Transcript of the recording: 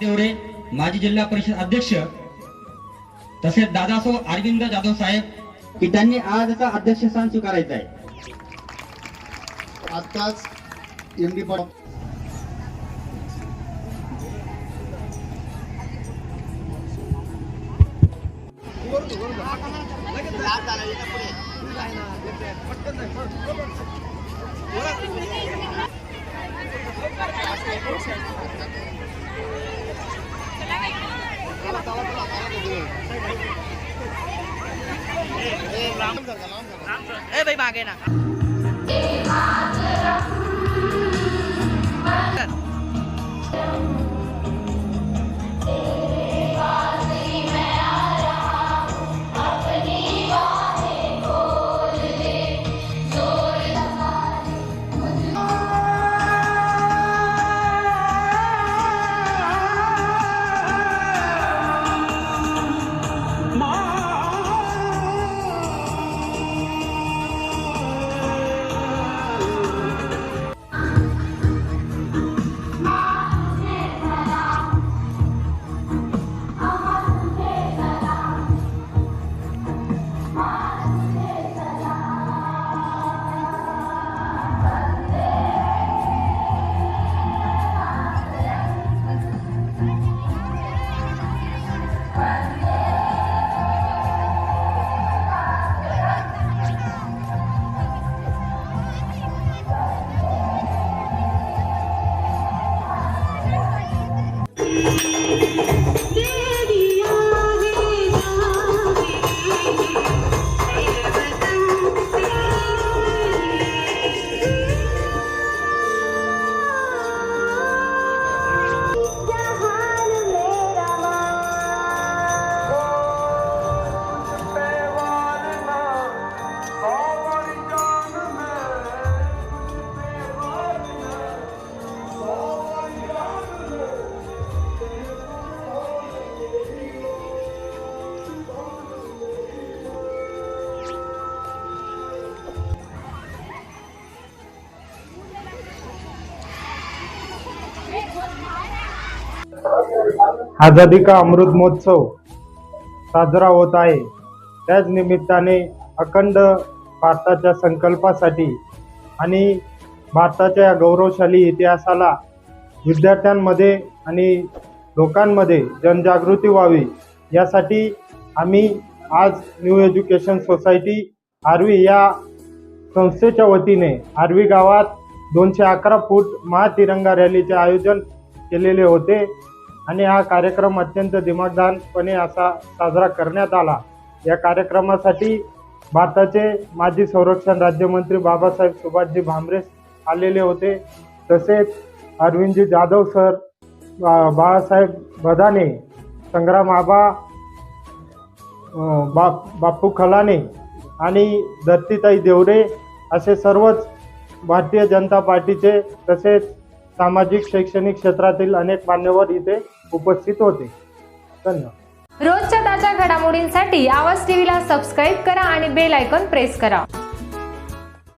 देवरे माजी जिल्हा परिषद अध्यक्ष तसेच दादासो अरविंद जाधव साहेब की त्यांनी आजचा अध्यक्षस्थान स्वीकारायचं आहे. आताच एम डी पण ए बाई मागे ना đi आझादी का अमृत महोत्सव साजरा होत आहे. त्याच निमित्ताने अखंड भारताच्या संकल्पासाठी आणि भारताच्या या गौरवशाली इतिहासाला विद्यार्थ्यांमध्ये आणि लोकांमध्ये जनजागृती व्हावी यासाठी आम्ही आज न्यू एज्युकेशन सोसायटी आर्वी या संस्थेच्या वतीने आर्वी गावात दोनशे अकरा फूट महातिरंगा रॅलीचे आयोजन केलेले होते. आणि हा कार्यक्रम अत्यंत दिमागदारपणे असा साजरा करण्यात आला. या कार्यक्रमासाठी भारताचे माजी संरक्षण राज्यमंत्री बाबासाहेब सुभाषजी भामरे आलेले होते. तसेच अरविंदजी जाधव सर बा- बाळासाहेब बदाने संग्राम आबा बाप्पू खलाने आणि दत्तीताई देवरे असे सर्वच भारतीय जनता पार्टीचे तसेच सामाजिक शैक्षणिक क्षेत्रातील अनेक मान्यवर इथे उपस्थित होते. धन्यवाद. रोजच्या ताज्या घडामोडींसाठी आवाज टीव्हीला सबस्क्राईब करा आणि बेल आयकॉन प्रेस करा.